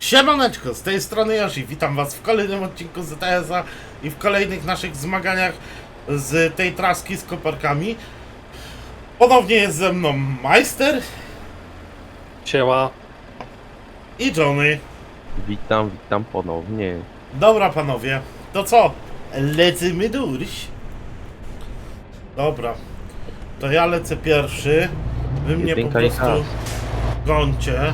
Siemaneczko, z tej strony Yoshi, witam was w kolejnym odcinku ZTS-a i w kolejnych naszych zmaganiach z tej traski z koparkami. Ponownie jest ze mną Majster Siema. i Johnny. Witam, witam ponownie. Dobra panowie, to co? Lecimy durś. Dobra, to ja lecę pierwszy, wy mnie po Jedynka i prostu has. gońcie.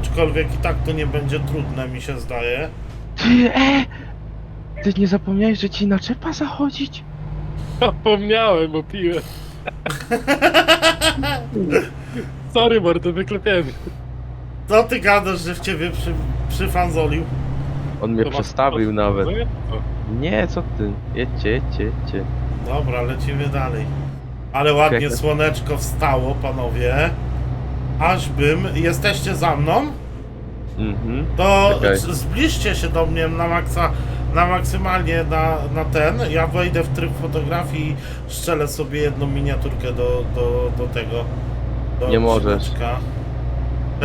Aczkolwiek i tak to nie będzie trudne, mi się zdaje. Ty, e! Ty nie zapomniałeś, że ci naczepa zachodzić? Zapomniałem, bo piłem. Sorry, mordo, wyklepiemy. Co ty gadasz, że w ciebie przy, przyfanzolił? On mnie przestawił nawet. nie? Co ty? Jedźcie, jedźcie, jedźcie. Dobra, lecimy dalej. Ale ładnie słoneczko wstało, panowie. Ażbym... Jesteście za mną? Mhm. To zbliżcie się do mnie na maksa, na maksymalnie na, na ten. Ja wejdę w tryb fotografii i strzelę sobie jedną miniaturkę do, do, do tego. Do Nie możesz.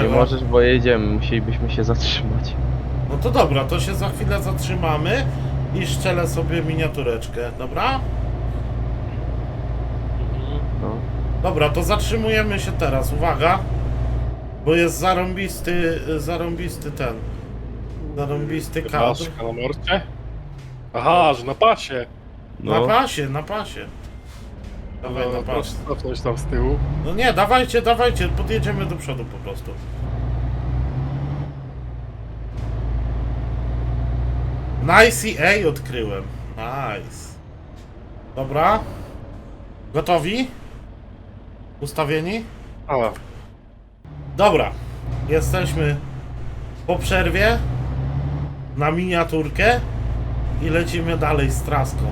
Nie możesz, bo jedziemy, musielibyśmy się zatrzymać. No to dobra, to się za chwilę zatrzymamy i strzelę sobie miniatureczkę, dobra? No. Dobra, to zatrzymujemy się teraz, uwaga. Bo jest zarąbisty, zarąbisty ten. Zarąbisty kadr. Blaszka na morcie? Aha, że na pasie. Na No, pasie, na pasie. Dawaj No, na proszę pasie. cofnąć tam z tyłu. No nie, dawajcie, dawajcie, podjedziemy do przodu po prostu. Nice EA odkryłem. Nice. Dobra. Gotowi? Ustawieni? A, Dobra. Jesteśmy po przerwie na miniaturkę i lecimy dalej z traską.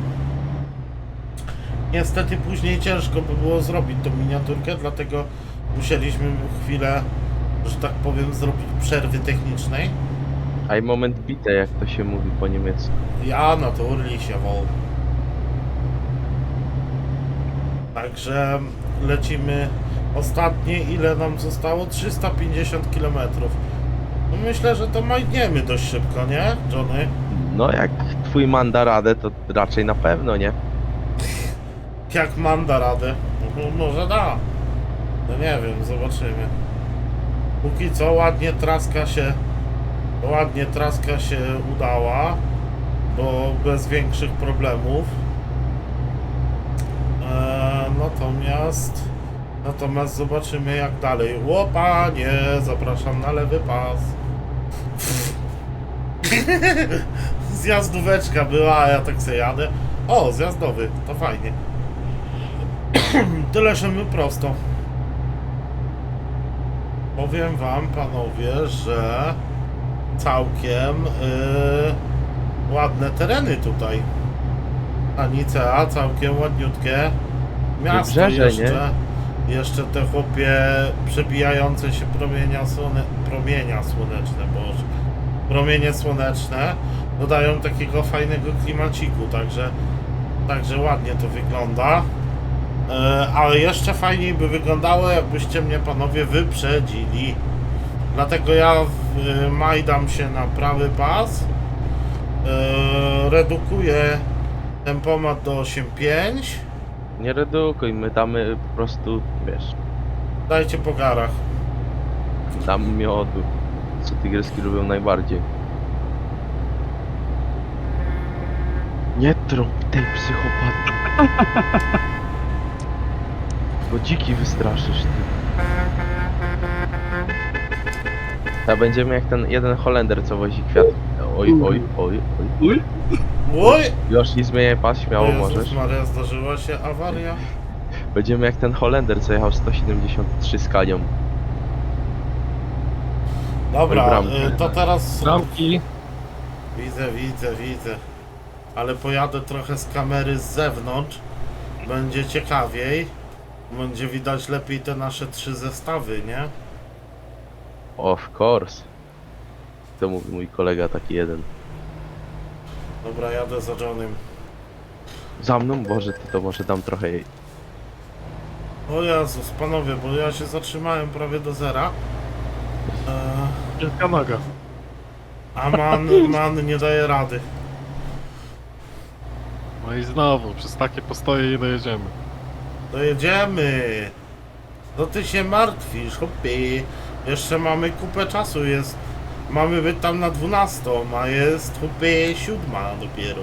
Niestety później ciężko by było zrobić tą miniaturkę, dlatego musieliśmy chwilę, że tak powiem, zrobić przerwy technicznej. a i moment bite, jak to się mówi po niemiecku. Ja naturlich jawohl. Także lecimy ostatnie, ile nam zostało? 350 km. No myślę, że to majniemy dość szybko, nie, Johnny? No, jak twój man da radę, to raczej na pewno, nie? Jak mam da radę? No, może da. No nie wiem, zobaczymy. Póki co ładnie traska się ładnie traska się udała, bo bez większych problemów. Eee, natomiast natomiast zobaczymy jak dalej. Łopanie, zapraszam na lewy pas. Zjazdóweczka była, a ja tak sobie jadę. O, zjazdowy, to fajnie. Tyle, że my prosto. Powiem wam, panowie, że całkiem yy, ładne tereny tutaj. Anicea, całkiem ładniutkie. Miasto Wybrzeże, jeszcze. Jeszcze te chłopie przebijające się promienia, słone, promienia słoneczne, boże. Promienie słoneczne dodają takiego fajnego klimaciku, także, także ładnie to wygląda. E, ale jeszcze fajniej by wyglądało, jakbyście mnie panowie wyprzedzili. Dlatego ja w, e, majdam się na prawy pas. E, redukuję tempomat do 8.5. Nie redukuj, my damy po prostu, wiesz, Dajcie po garach. damy miodu. Co tygryski lubią najbardziej. Nie trąb tej psychopaty. Bo dziki wystraszysz ty. A będziemy jak ten jeden Holender, co wozi kwiat. Oj, oj, oj, oj. Oj! Już nie zmieniaj pas, śmiało Jezus możesz. Maria, zdarzyła się awaria. Będziemy jak ten Holender, co jechał 173 z Kanią. Dobra, e, to teraz... Bramki. Widzę, widzę, widzę. Ale pojadę trochę z kamery z zewnątrz. Będzie ciekawiej. Będzie widać lepiej te nasze trzy zestawy, nie? Of course. To mówi mój kolega taki jeden. Dobra, jadę za Johnem. Za mną? Boże, ty to może dam trochę jej. O Jezus, panowie, bo ja się zatrzymałem prawie do zera. Eee, Wielka noga. A man, man nie daje rady. No i znowu, przez takie postoje nie dojedziemy. Dojedziemy. No ty się martwisz, chłopie. Jeszcze mamy kupę czasu, jest... Mamy być tam na 12, a jest chłopie siódma dopiero.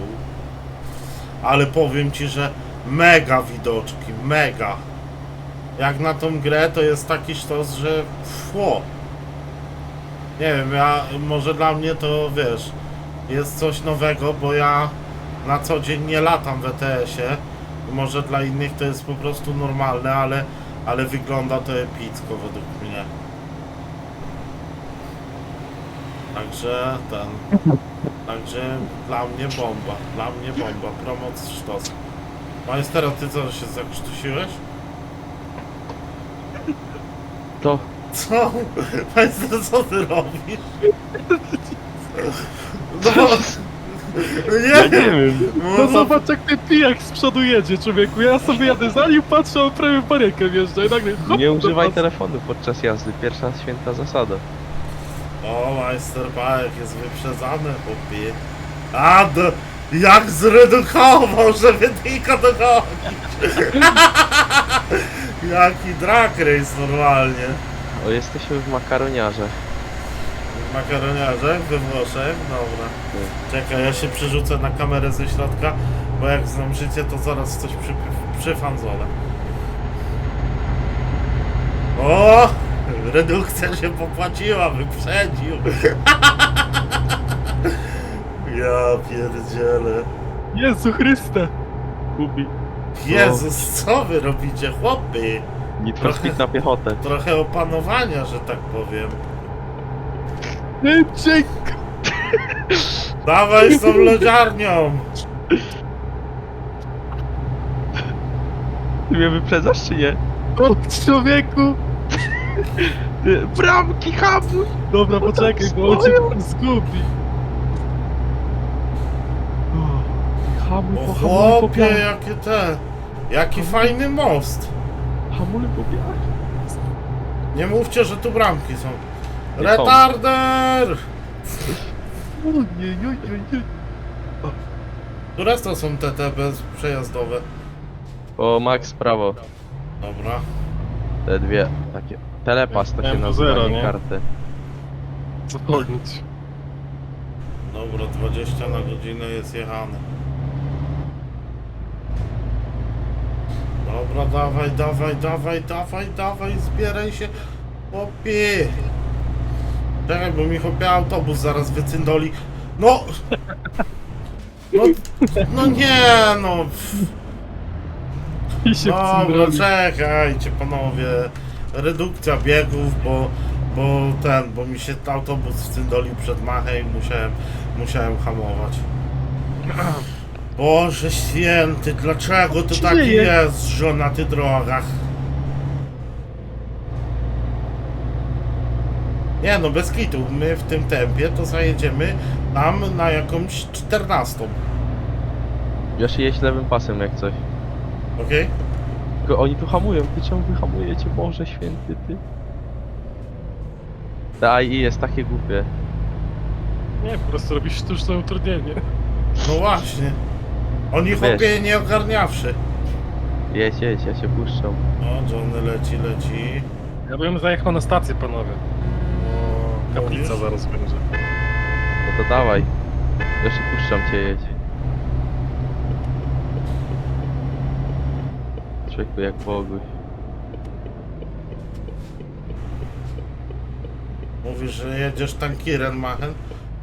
Ale powiem ci, że mega widoczki, mega. Jak na tą grę to jest taki sztos, że fło. Nie wiem, ja, może dla mnie to wiesz, jest coś nowego, bo ja na co dzień nie latam w ETS-ie. Może dla innych to jest po prostu normalne, ale, ale wygląda to epicko według mnie. Także ten. Także dla mnie bomba. Dla mnie bomba. Promoc sztos. Majstera, ty co się zakrztusiłeś? To Co? Majster, co ty robisz? No, nie wiem. No No, zobacz jak ten pijak z przodu jedzie, człowieku. Ja sobie jadę za nim, patrzę, on prawie w barierkę wjeżdża i nagle hop, nie używaj do- telefonu podczas jazdy. Pierwsza święta zasada. O, majster Bajek jest wyprzedzany, chłopie. A, do, jak zredukował, żeby tylko dogonić. Jaki drag race normalnie. O, jesteśmy w makaroniarze. W makaroniarze we Włoszech, dobra. Czekaj, ja się przerzucę na kamerę ze środka, bo jak znam życie, to zaraz coś przy, przyfanzolę. O! Redukcja się popłaciła, wyprzedził. Ja pierdzielę. Jezu Chryste! Kubi. Jezus, co wy robicie, chłopy? Speed na piechotę. Trochę opanowania, że tak powiem. Szybciej! Dawaj z tą lodziarnią! Ty mnie wyprzedzasz czy nie? O, człowieku! Bramki, hamuj! Dobra, poczekaj, bo on cię zgubi. Hamuj, O po hamuj, po chłopie, piach. jakie te... Jaki fajny most. Hamuj, po piach. Nie mówcie, że tu bramki są. Nie są. Retarder! Ojej, ojej, ojej. Które to są te, te bezprzejazdowe? O, Max, prawo. Dobra. Te dwie, takie. Telepas to się Miałem nazywa, zera, nie nie? karty. Zapomnieć. Dobra, 20 na godzinę jest jechane. Dobra, dawaj, dawaj, dawaj, dawaj, dawaj, zbieraj się. Chłopie. Czekaj, bo mi chłopie autobus zaraz wycyndoli. No! No, no nie, no. I się Dobra, czekajcie panowie. Redukcja biegów, bo, bo ten, bo mi się autobus wcyndolił przed machę i musiałem, musiałem hamować. Boże święty, dlaczego to się tak dzieje? jest, że na tych drogach? Nie no, bez kitu, my w tym tempie to zajedziemy tam na jakąś 14, Wiesz, jeść lewym pasem jak coś. okej? Tylko oni tu hamują, ty czemu wy hamujecie? Boże święty, ty. Ta AI jest takie głupie. Nie, po prostu robisz sztuczne utrudnienie. No właśnie. Oni Wiesz. chłopie nie ogarniawszy. Jedź, jedź, ja się puszczam. O, Johnny leci, leci. Ja bym zajechał na stację, panowie. O, Kaplica mówisz? zaraz będzie. No to dawaj. Ja się puszczam cię, jedź. Człowieku jak Boguś. Mówisz, że jedziesz tankirem machen.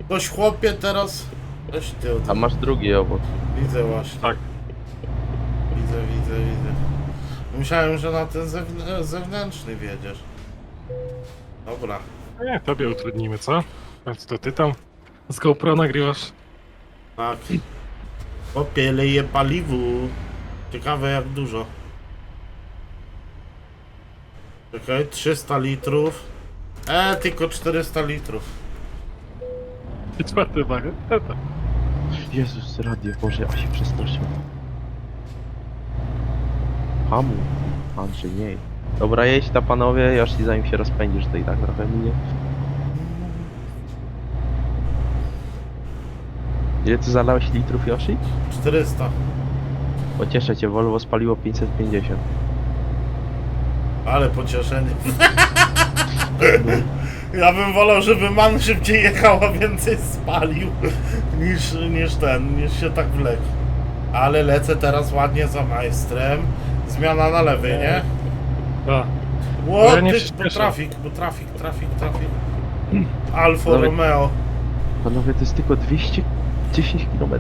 Ktoś chłopie teraz... Weź ty od... A masz drugi obok. Widzę właśnie. Tak. Widzę, widzę, widzę. Myślałem, że na ten zewn- zewnętrzny wiedziesz. Dobra. Nie, tobie utrudnimy, co? Więc to ty tam z GoPro nagrywasz. Tak. Chłopie leje paliwu. Ciekawe jak dużo. Czekaj, 300 litrów. E, tylko 400 litrów. Czwarty wagon. Jezus, radio Boże, a się przestraszył. Hamu, Andrzej, nie. Dobra, jedź ta panowie, Yoshi, zanim się rozpędzisz, to i tak trochę minie. Ile ty zalałeś litrów, Yoshi? 400. Pocieszę cię, Volvo spaliło 550. Ale pocieszenie. Ja bym wolał, żeby man szybciej jechał, a więcej spalił niż, niż ten, niż się tak wlekł. Ale lecę teraz ładnie za majstrem. Zmiana na lewej, nie? A, Ło, Ja nie ty, bo trafik, bo trafik, trafik, trafik. Alfa Romeo. Panowie, to jest tylko 210 km.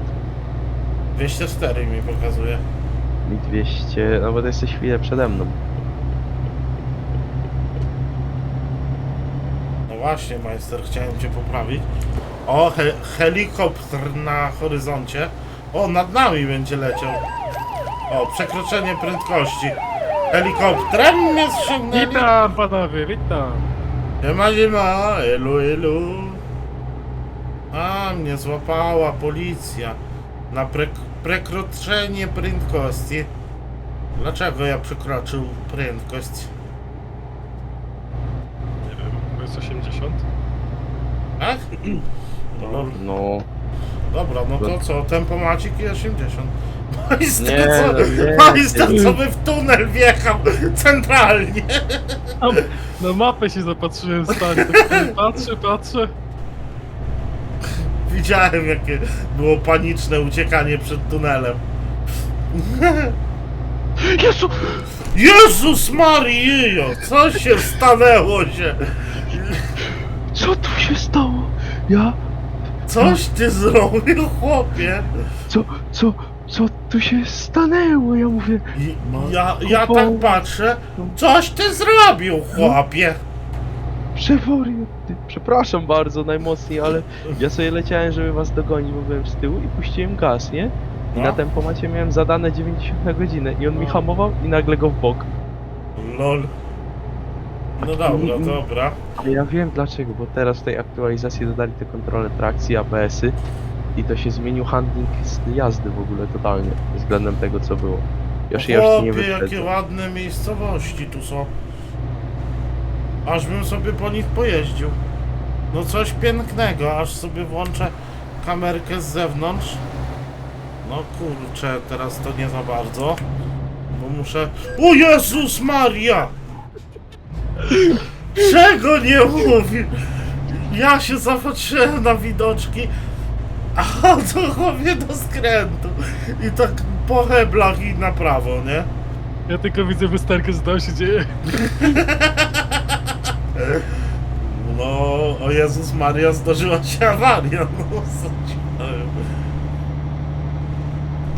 204 mi pokazuje. Mi 200, no bo to jesteś chwilę przede mną. Właśnie, majster, chciałem cię poprawić. O, he helikopter na horyzoncie. O, nad nami będzie leciał. O, przekroczenie prędkości. Helikopterem mnie ściągnęli. witam panowie, witam. Siema, siema, elu, elu. A, mnie złapała policja. Na pre przekroczenie prędkości. Dlaczego ja przekroczył prędkość? Nie wiem, to jest 80? Tak? No, No, Dobra, no to co, tempomacik i 80. Majster, Nie, co, no nie. majster, co by w tunel wjechał centralnie. Tam na mapę się zapatrzyłem stary, tak sobie patrzę, patrzę. Widziałem, jakie było paniczne uciekanie przed tunelem. Jezu! Jezus Maryjo, co się stanęło się? Co tu się stało? Ja, Coś ty zrobił, chłopie? co, co, co tu się stanęło? Ja mówię, Ja, ja tak patrzę, coś ty zrobił, chłopie. przeworiot, ty. Przepraszam bardzo najmocniej, ale ja sobie leciałem, żeby was dogonić, bo byłem z tyłu i puściłem gaz, nie? I No. na tempomacie miałem zadane 90 na godzinę i on mi No. hamował i nagle go w bok. Lol. No dobra, dobra. Ale ja wiem dlaczego, bo teraz w tej aktualizacji dodali te kontrole trakcji, ABS-y i to się zmienił handling z jazdy w ogóle totalnie względem tego co było. Już ja już nie Chłopie, jakie wyprzedzę. ładne miejscowości tu są. Aż bym sobie po nich pojeździł. No coś pięknego, aż sobie włączę kamerkę z zewnątrz. No kurczę, teraz to nie za bardzo. Bo muszę... O Jezus Maria! Czego nie mówi? Ja się zapatrzyłem na widoczki, a to chłopie do skrętu. I tak po heblach i na prawo, nie? Ja tylko widzę wysterkę, co tam się dzieje. No, o Jezus Maria, zdarzyła się awaria, no.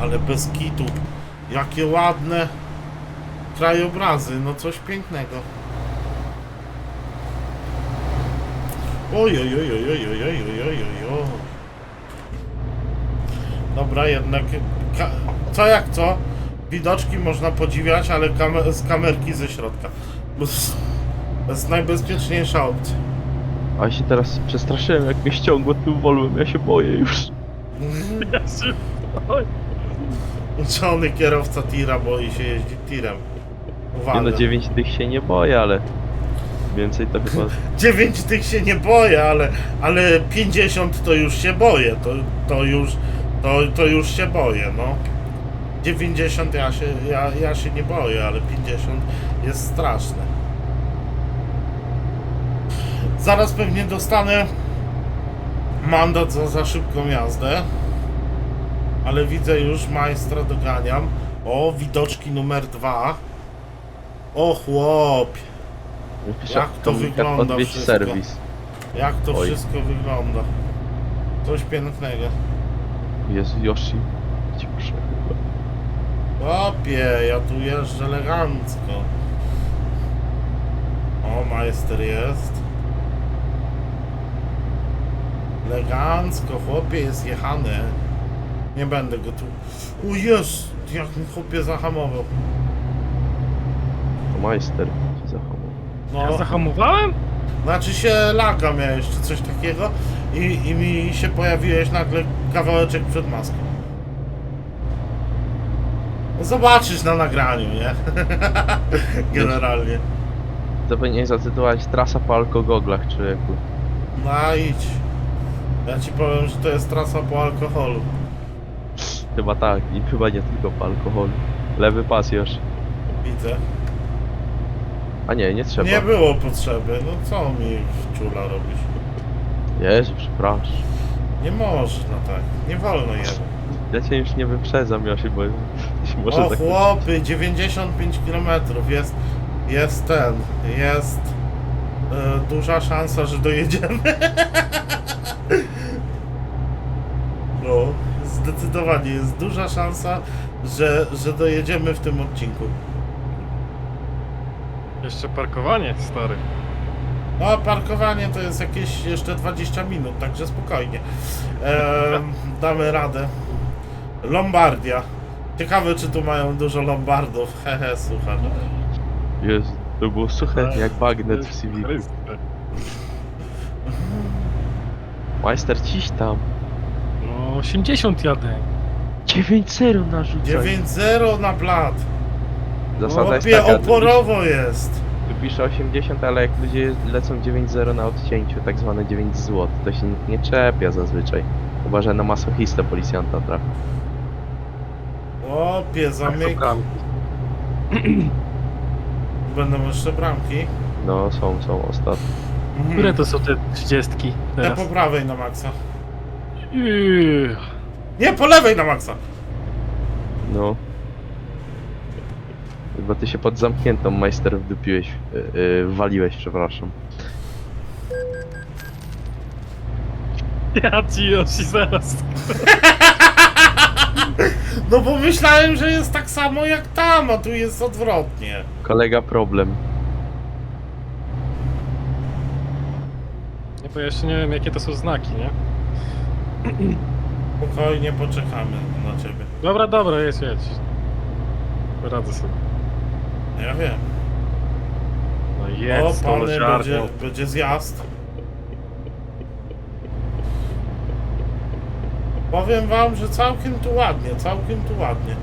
Ale bez kitu. Jakie ładne krajobrazy, no coś pięknego. Oj, oj, oj, oj, oj, oj, oj, oj, oj. Dobra, jednak co jak co, widoczki można podziwiać, ale kam- z kamerki ze środka. Bo to jest najbezpieczniejsza opcja. A ja się teraz przestraszyłem jak mnie ściągło tym Volvem, ja się boję już. Ja się... Oj. Uczony kierowca tira boi się jeździć tirem. Nie Uwaga. no 9 tych się nie boję, ale więcej to chyba... 9 tych się nie boję, ale, ale 50 to już się boję. To, to, już, to, to już się boję, no. 90 ja się, ja, ja się nie boję, ale 50 jest straszne. Zaraz pewnie dostanę mandat za za szybką jazdę. Ale widzę już majstra doganiam. O, widoczki numer dwa. O chłopie. Jak to wygląda odwiedź wszystko? serwis. Jak to Oj. wszystko wygląda? Coś pięknego. Jest Yoshi. Cię. Chłopie, ja tu jeżdżę elegancko. O, majster jest. Elegancko, chłopie, jest jechany. Nie będę go tu... O jest! Jak mi chłopie zahamował. To majster zachował. Ja No, zahamowałem? znaczy się laga miałeś, czy coś takiego i, i mi się pojawiłeś nagle kawałeczek przed maską. No Zobaczysz na nagraniu, nie? Generalnie. To powinien zatytułować Trasa po alkogoglach, człowieku. No idź. Ja ci powiem, że to jest trasa po alkoholu. Chyba tak i chyba nie tylko po alkoholu. Lewy pas już. Widzę. A nie, nie trzeba. Nie było potrzeby. No co mi czula robisz? Jezu, przepraszam. Nie można tak. Nie wolno jechać. Ja cię już nie wyprzedzam, Josi, bo się może O tak... chłopy, 95 km jest, jest ten, jest e, duża szansa, że dojedziemy. No, zdecydowanie jest duża szansa, że, że dojedziemy w tym odcinku. Jeszcze parkowanie, stary. No, parkowanie to jest jakieś jeszcze 20 minut, także spokojnie. Em, damy radę. Lombardia. Ciekawe, czy tu mają dużo lombardów. Hehe, słuchaj. Jezu, to było suche jak bagnet w CV. Chryste. Majster, ciś tam. No, 80 jadę. 9-0 narzucaj. 9-0 na blat. Zasada jest Chłopie, taka, oporowo jest. tu pisze 80, ale jak ludzie lecą 9-0 na odcięciu, tak zwane 9 zł, to się nikt nie czepia zazwyczaj. Chyba, że na masochistę policjanta trafi. Chłopie, Tak, zamyk. Będą jeszcze bramki. No, są, są ostatnie. Mhm. Które to są te 30 Te teraz? po prawej na maksa. Nie, po lewej na maksa. No. Chyba ty się pod zamkniętą majster wdupiłeś, yy, yy, waliłeś, przepraszam. Ja ci Yoshi zaraz. No bo myślałem, że jest tak samo jak tam, a tu jest odwrotnie. Kolega problem. Nie, bo ja jeszcze nie wiem jakie to są znaki, nie? Spokojnie poczekamy na ciebie. Dobra, dobra, jedź, jedź. Radzę sobie. Ja wiem. No O, z tą pany, będzie, będzie zjazd. Powiem wam, że całkiem tu ładnie, całkiem tu ładnie.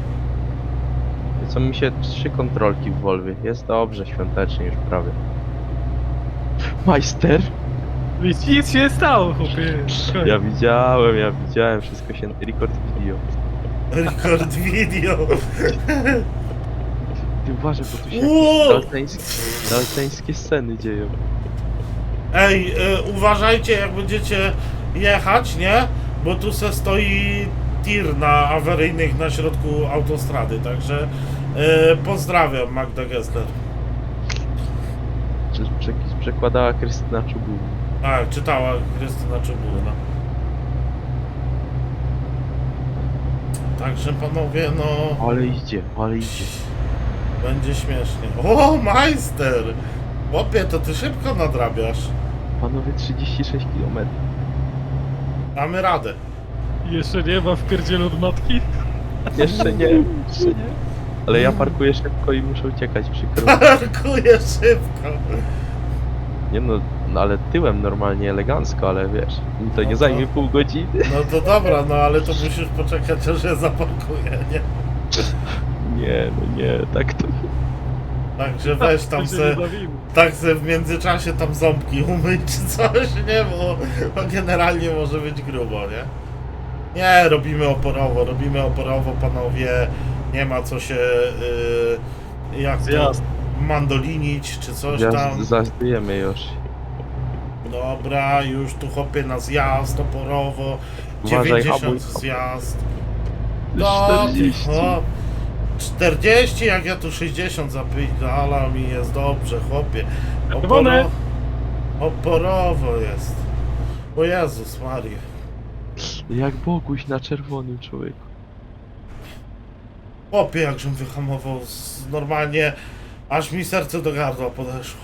Co mi się trzy kontrolki w Volwie. Jest dobrze, świątecznie już prawie. Majster? Nic, nic się nie stało, chłopie. Ja widziałem, ja widziałem, wszystko się... Record video. Record video. Ty uważaj, bo tu się Wow! dalteńskie, dalteńskie sceny dzieją. Ej, e, uważajcie jak będziecie jechać, nie? Bo tu se stoi tir na awaryjnych na środku autostrady, także e, pozdrawiam Magda Gessler. Prze- prze- Przekładała Krystyna Czubu. Tak, czytała Krystyna Czubulna. Także panowie, no Ale idzie, ale idzie. Będzie śmiesznie. O, majster! Chłopie, to ty szybko nadrabiasz. Panowie 36 km. Damy radę. Jeszcze nie ma wpierdzielu od matki? Jeszcze nie, jeszcze nie. Ale ja parkuję szybko i muszę uciekać przykro. Parkuję szybko. Nie no, no ale tyłem normalnie elegancko, ale wiesz, mi to No nie to- zajmie pół godziny. No to dobra, no ale to musisz poczekać, aż ja zaparkuję, nie? Nie, no nie, tak to... Także weź tam się se, nie bawimy. tak se w międzyczasie tam ząbki umyć czy coś, nie? Bo, bo generalnie może być grubo, nie? Nie, robimy oporowo, robimy oporowo, panowie. Nie ma co się, yy, jak to, Zjazd. mandolinić czy coś tam. Zazdujemy już. Dobra, już tu chopie na zjazd oporowo. Uważaj, 90 hamuj. zjazd. No, 40. o, 40, jak ja tu 60 zapytalam i jest dobrze, chłopie. Czerwone. oporowo jest. O Jezus Maria. Jak Boguś na czerwonym człowieku. Chłopie, jakżem wyhamował z, normalnie, aż mi serce do gardła podeszło.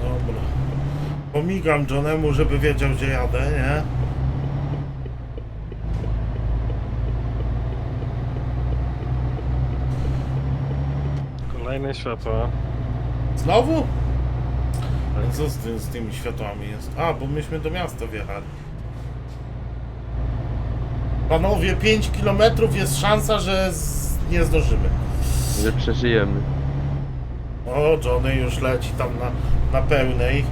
Dobra. Pomigam Johnemu, żeby wiedział gdzie jadę, nie? Kolejne światła. Znowu? Ale co z, tym, z tymi światłami jest? A, bo myśmy do miasta wjechali. Panowie, 5 km jest szansa, że z... nie zdążymy. Że przeżyjemy. O, Johnny już leci tam na, na pełnej.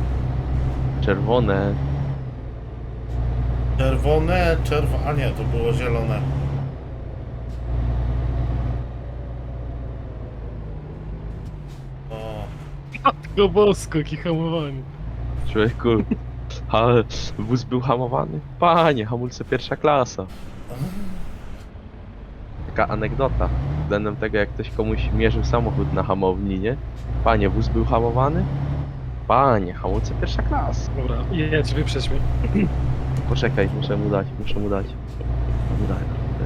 Czerwone. Czerwone, czerwone, a nie, to było zielone. O, Matko bosko, jakie hamowanie. Człowieku. Ale wóz był hamowany? Panie, hamulce pierwsza klasa. Taka anegdota. Względem tego, jak ktoś komuś mierzył samochód na hamowni, nie? Panie, wóz był hamowany? Panie, hamulce pierwsza klasa. Dobra, jedź, wyprzedź mnie. Poczekaj, muszę mu dać, muszę mu dać. Mu daj,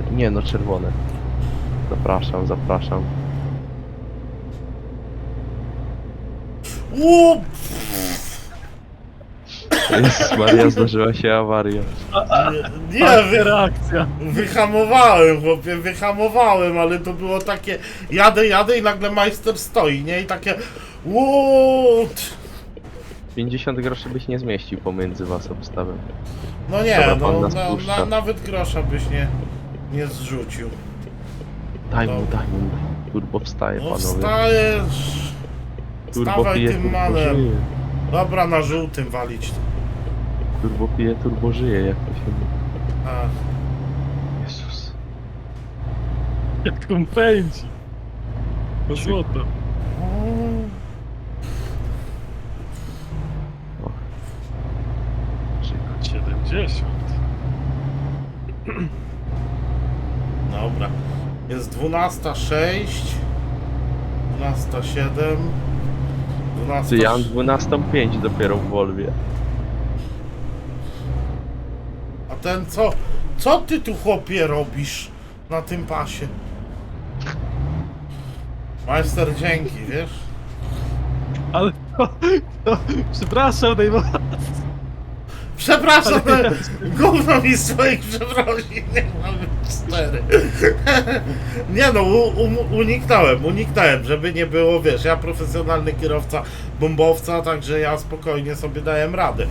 daj. Nie no, czerwone. Zapraszam, zapraszam. Łup! Jezus Maria, zdarzyła się awaria. Nie, wy, reakcja. wyhamowałem, chłopie, wyhamowałem, ale to było takie, jadę, jadę i nagle majster stoi, nie? I takie, łód! 50 groszy byś nie zmieścił pomiędzy was obstawem. No nie, Dobra, pan no, nas na, puszcza. na, nawet grosza byś nie, nie zrzucił. Daj mu, daj mu. Turbo wstaje, No panowie. wstajesz! Turbo Wstawaj pije, tym turbo manem. żyje. Dobra, na żółtym walić. Turbo pije, turbo żyje, jak to się mówi. A, Jezus. Jak on pędzi. No złoto. 70. Dobra. Jest 12.06, 12.07, 12... Ty, ja mam 12.05 dopiero w Volwie. A ten co? Co ty tu chłopie robisz na tym pasie? Majster dzięki, wiesz? Ale to, to, przepraszam najmocniej. Przepraszam, ale... gówno mi swoich przeprosin, nie mamy cztery. nie no, u, uniknąłem, uniknąłem, żeby nie było, wiesz, ja profesjonalny kierowca bombowca, także ja spokojnie sobie dałem radę.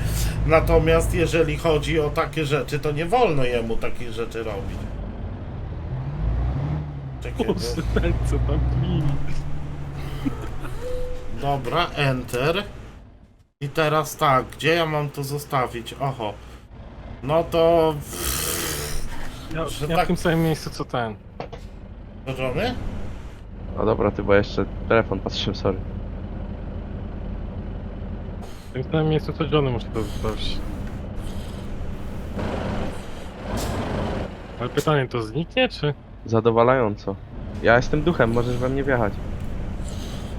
Natomiast jeżeli chodzi o takie rzeczy, to nie wolno jemu takich rzeczy robić. Ten co tam kmini. Dobra, enter. I teraz tak, gdzie ja mam to zostawić? Oho. No to... Ja, Że ja tak- w tym samym miejscu co ten. Zdarzony? No dobra, ty, bo jeszcze telefon patrzyłem, sorry. W tym samym miejscu co Johnny muszę to zostawić. Ale pytanie, to zniknie, czy? Zadowalająco. Ja jestem duchem, możesz we mnie wjechać.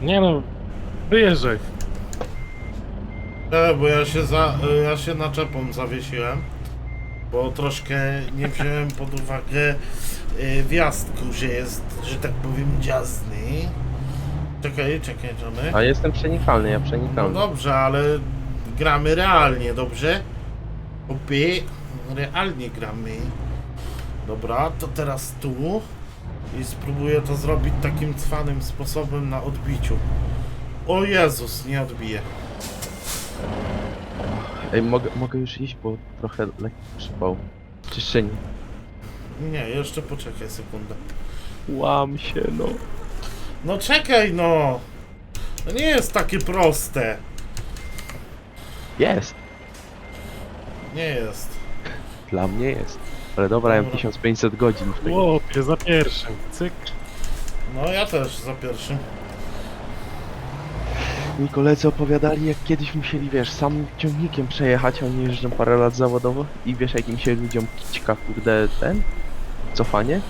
Nie no, wyjeżdżaj. E, bo ja się za... y, ja się naczepą zawiesiłem. Bo troszkę nie wziąłem pod uwagę y, wjazdku, że jest, że tak powiem, dziazny. Czekaj, czekaj, Johnny. A jestem przenikalny, ja No przenikalny. dobrze, ale gramy realnie, dobrze? Opie, realnie gramy. Dobra, to teraz tu. I spróbuję to zrobić takim cwanym sposobem na odbiciu. O Jezus, nie odbiję. Ej, mogę, mogę już iść, bo trochę lekki przypał. Czyszczenie. Nie, jeszcze poczekaj sekundę. Łam się, no. No czekaj no! To nie jest takie proste. Jest! Nie jest. Dla mnie jest. Ale dobra, ja mam Dobra. 1500 godzin w tego. Łopie, za pierwszym. Cyk. No ja też za pierwszym. Mi koledzy opowiadali, jak kiedyś musieli, wiesz, sam ciągnikiem przejechać, oni jeżdżą parę lat zawodowo i wiesz, jakim się ludziom kićka, kurde, ten? Cofanie?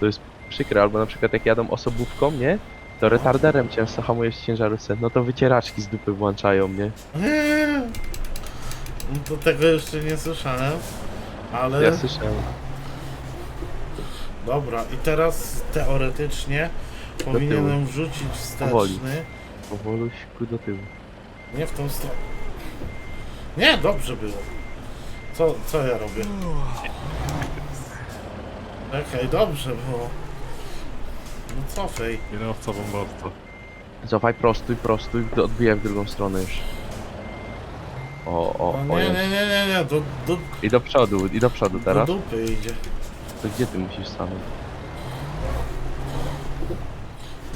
To jest przykre, albo na przykład jak jadą osobówką, nie? To retarderem często hamujesz w ciężarówce, no to wycieraczki z dupy włączają, nie? Eee. No to tego jeszcze nie słyszałem. Ale... Ja słyszałem. Dobra, i teraz teoretycznie powinienem wrzucić Powoli. Powoluśku do tyłu. Nie w tą stronę. Nie, dobrze było. Co, co ja robię? Czekaj, dobrze było. No cofej. Kierowca bombowca. Cofaj, prostuj, prostuj, do- odbijaj w drugą stronę już. O, o, No o. nie, jest. nie, nie, nie, nie, do, do, I do przodu, i do przodu do teraz. dupy idzie. To gdzie ty musisz stanąć?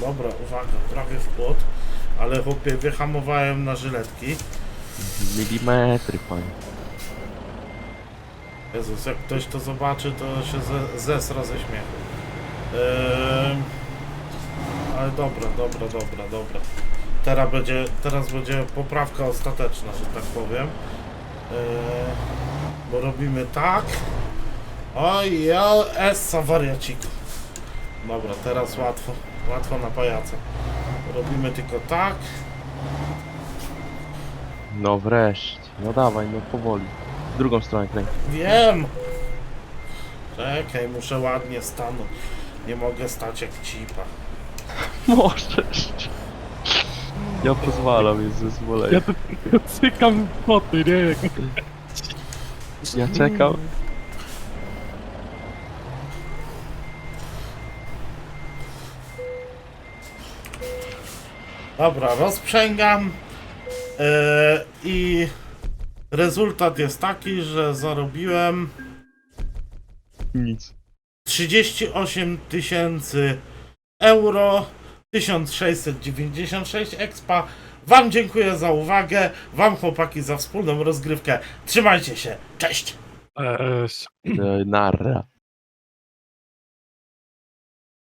Dobra, uwaga, prawie w płot, ale chłopie wyhamowałem na żyletki. Milimetry, panie. Jezus, jak ktoś to zobaczy, to się ze, zesra ze śmiechu. Eee, ale dobra, dobra, dobra, dobra. Teraz będzie, teraz będzie poprawka ostateczna, że tak powiem. Eee, bo robimy tak. Oj, ja, essa wariaciku. Dobra, teraz łatwo, łatwo na pajaca. Robimy tylko tak. No wreszcie. No dawaj, no powoli. W drugą stronę kręć. Wiem! Czekaj, muszę ładnie stanąć. Nie mogę stać jak cipa. Możesz. Ja pozwalam, jest zezwolenie. Ja cykam poty, nie? Ja czekam. Dobra, rozprzęgam. Yy, I rezultat jest taki, że zarobiłem Nic. 38 tysięcy euro, 1696 expa. Wam dziękuję za uwagę, wam chłopaki za wspólną rozgrywkę. Trzymajcie się, cześć! Eee, narra.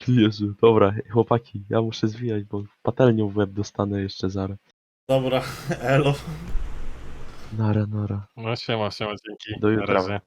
Jezu, dobra, chłopaki, ja muszę zwijać, bo patelnią w łeb dostanę jeszcze zaraz. Dobra, elo. Nara, nara. no siema, siema, dzięki. Do Na jutra. razie.